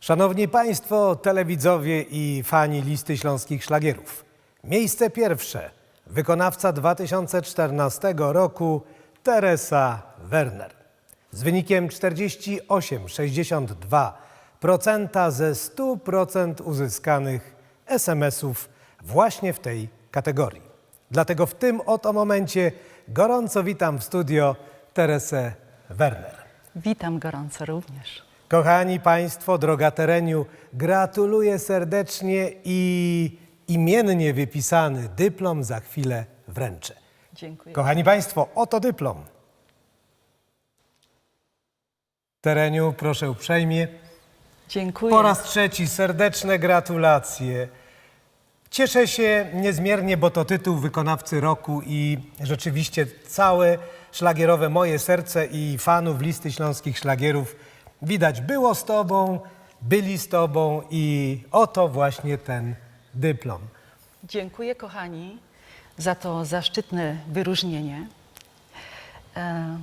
Szanowni Państwo, telewidzowie i fani listy śląskich szlagierów. Miejsce pierwsze. Wykonawca 2014 roku Teresa Werner. Z wynikiem 48,62% ze 100% uzyskanych SMS-ów właśnie w tej kategorii. Dlatego w tym oto momencie gorąco witam w studio Teresę Werner. Witam gorąco również. Kochani Państwo, droga Tereniu, gratuluję serdecznie i imiennie wypisany dyplom za chwilę wręczę. Dziękuję. Kochani Państwo, oto dyplom. Tereniu, proszę uprzejmie. Dziękuję. Po raz trzeci serdeczne gratulacje. Cieszę się niezmiernie, bo to tytuł wykonawcy roku i rzeczywiście całe szlagierowe moje serce i fanów listy śląskich szlagierów widać było z Tobą, byli z Tobą i oto właśnie ten dyplom. Dziękuję kochani za to zaszczytne wyróżnienie. E,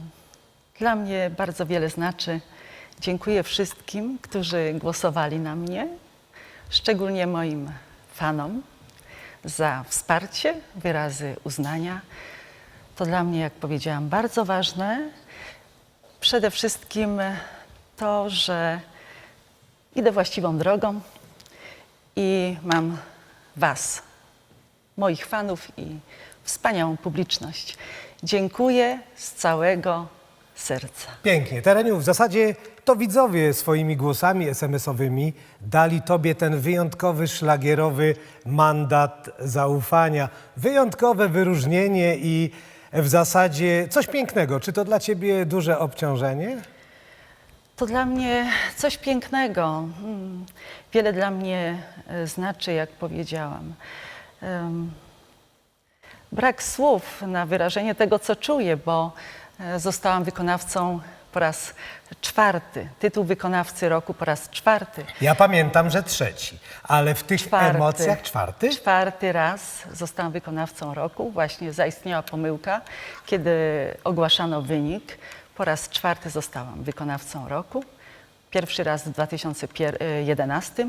Dla mnie bardzo wiele znaczy. Dziękuję wszystkim, którzy głosowali na mnie, szczególnie moim fanom za wsparcie, wyrazy uznania. To dla mnie, jak powiedziałam, bardzo ważne. Przede wszystkim to, że idę właściwą drogą i mam Was, moich fanów i wspaniałą publiczność. Dziękuję z całego serca. Pięknie. Tereniu, w zasadzie to widzowie swoimi głosami SMS-owymi dali Tobie ten wyjątkowy, szlagierowy mandat zaufania. Wyjątkowe wyróżnienie i w zasadzie coś pięknego. Czy to dla Ciebie duże obciążenie? To dla mnie coś pięknego. Mm, Wiele dla mnie e, znaczy, jak powiedziałam. Brak słów na wyrażenie tego, co czuję, bo e, zostałam wykonawcą po raz czwarty. Tytuł wykonawcy roku po raz czwarty. Ja pamiętam, że trzeci, ale w tych Czwarty. emocjach czwarty? Czwarty raz zostałam wykonawcą roku. Właśnie zaistniała pomyłka, kiedy ogłaszano wynik. Po raz czwarty zostałam wykonawcą roku. Pierwszy raz w 2011,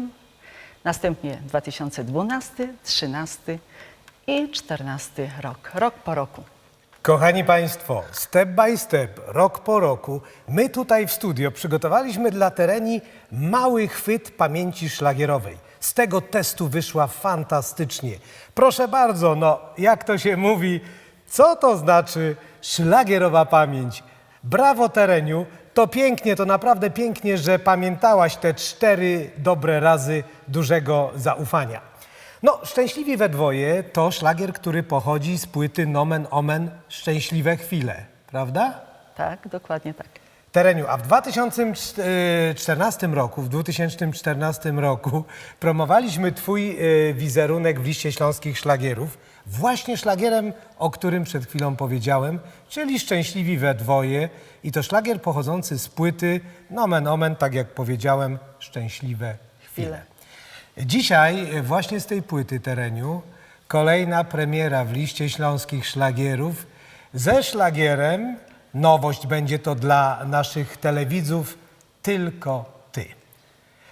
następnie 2012, 2013 i 2014 rok. Rok po roku. Kochani Państwo, step by step, rok po roku, my tutaj w studio przygotowaliśmy dla tereni mały chwyt pamięci szlagierowej. Z tego testu wyszła fantastycznie. Proszę bardzo, no jak to się mówi, co to znaczy szlagierowa pamięć? Brawo tereniu, to pięknie, to naprawdę pięknie, że pamiętałaś te cztery dobre razy dużego zaufania. No, Szczęśliwi we dwoje to szlagier, który pochodzi z płyty Nomen Omen Szczęśliwe Chwile, prawda? Tak, dokładnie tak. Tereniu, a w 2014 roku, w 2014 roku promowaliśmy Twój e, wizerunek w liście śląskich szlagierów, właśnie szlagierem, o którym przed chwilą powiedziałem, czyli Szczęśliwi we dwoje i to szlagier pochodzący z płyty Nomen Omen, tak jak powiedziałem, Szczęśliwe Chwile. Dzisiaj e, właśnie z tej płyty tereniu kolejna premiera w liście śląskich szlagierów ze szlagierem. Nowość będzie to dla naszych telewidzów tylko ty.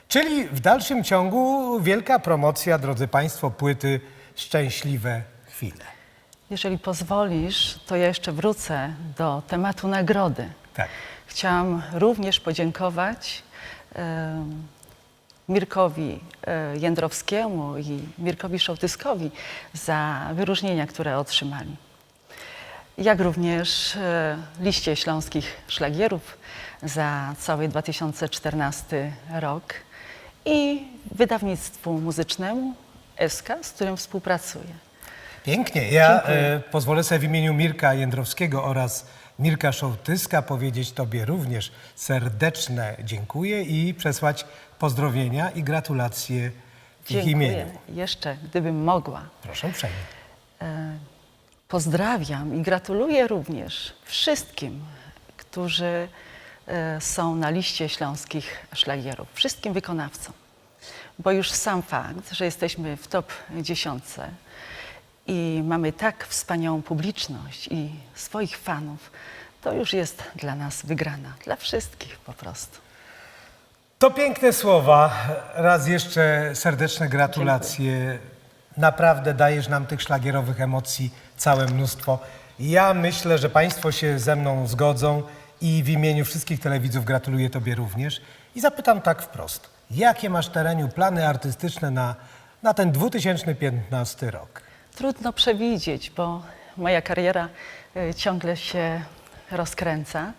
Czyli w dalszym ciągu wielka promocja, drodzy Państwo, płyty Szczęśliwe Chwile. Jeżeli pozwolisz, to ja jeszcze wrócę do tematu nagrody. Tak. Chciałam również podziękować Mirkowi e, Jędrowskiemu i Mirkowi Szołtyskowi za wyróżnienia, które otrzymali. Jak również e, liście śląskich szlagierów za cały 2014 rok i wydawnictwu muzycznemu SK, z którym współpracuję. Pięknie. Ja e, pozwolę sobie w imieniu Mirka Jędrowskiego oraz Mirka Szołtyska powiedzieć Tobie również serdeczne dziękuję i przesłać pozdrowienia i gratulacje w ich imieniu. Jeszcze, gdybym mogła. Proszę uprzejmie. Pozdrawiam i gratuluję również wszystkim, którzy e, są na liście śląskich szlagierów, wszystkim wykonawcom. Bo już sam fakt, że jesteśmy w top dziesiątce i mamy tak wspaniałą publiczność i swoich fanów, to już jest dla nas wygrana, dla wszystkich po prostu. To piękne słowa. Raz jeszcze serdeczne gratulacje. Naprawdę dajesz nam tych szlagierowych emocji całe mnóstwo. Ja myślę, że Państwo się ze mną zgodzą i w imieniu wszystkich telewidzów gratuluję Tobie również. I zapytam tak wprost. Jakie masz tereniu plany artystyczne na, na ten 2015 rok? Trudno przewidzieć, bo moja kariera e, ciągle się rozkręca.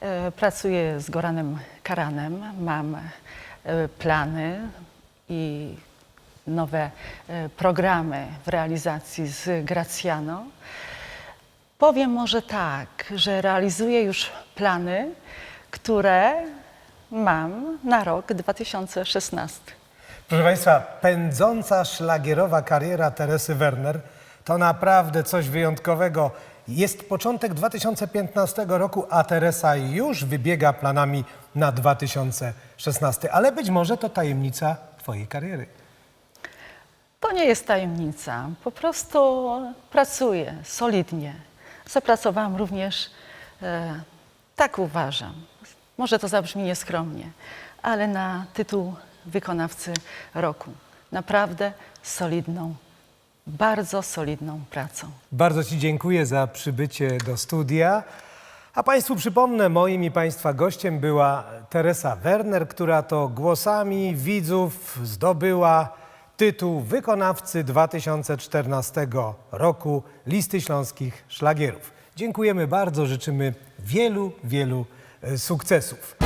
E, Pracuję z Goranem Karanem, mam e, plany i nowe programy w realizacji z Gracjano. Powiem może tak, że realizuję już plany, które mam na rok 2016. Proszę Państwa, pędząca szlagierowa kariera Teresy Werner to naprawdę coś wyjątkowego. Jest początek 2015 roku, a Teresa już wybiega planami na 2016. Ale być może to tajemnica Twojej kariery. To nie jest tajemnica. Po prostu pracuję solidnie. Zapracowałam również, e, tak uważam, może to zabrzmi nieskromnie, ale na tytuł wykonawcy roku. Naprawdę solidną, bardzo solidną pracą. Bardzo Ci dziękuję za przybycie do studia. A Państwu przypomnę, moim i Państwa gościem była Teresa Werner, która to głosami widzów zdobyła tytuł wykonawcy 2014 roku Listy Śląskich Szlagierów. Dziękujemy bardzo, życzymy wielu, wielu e, sukcesów.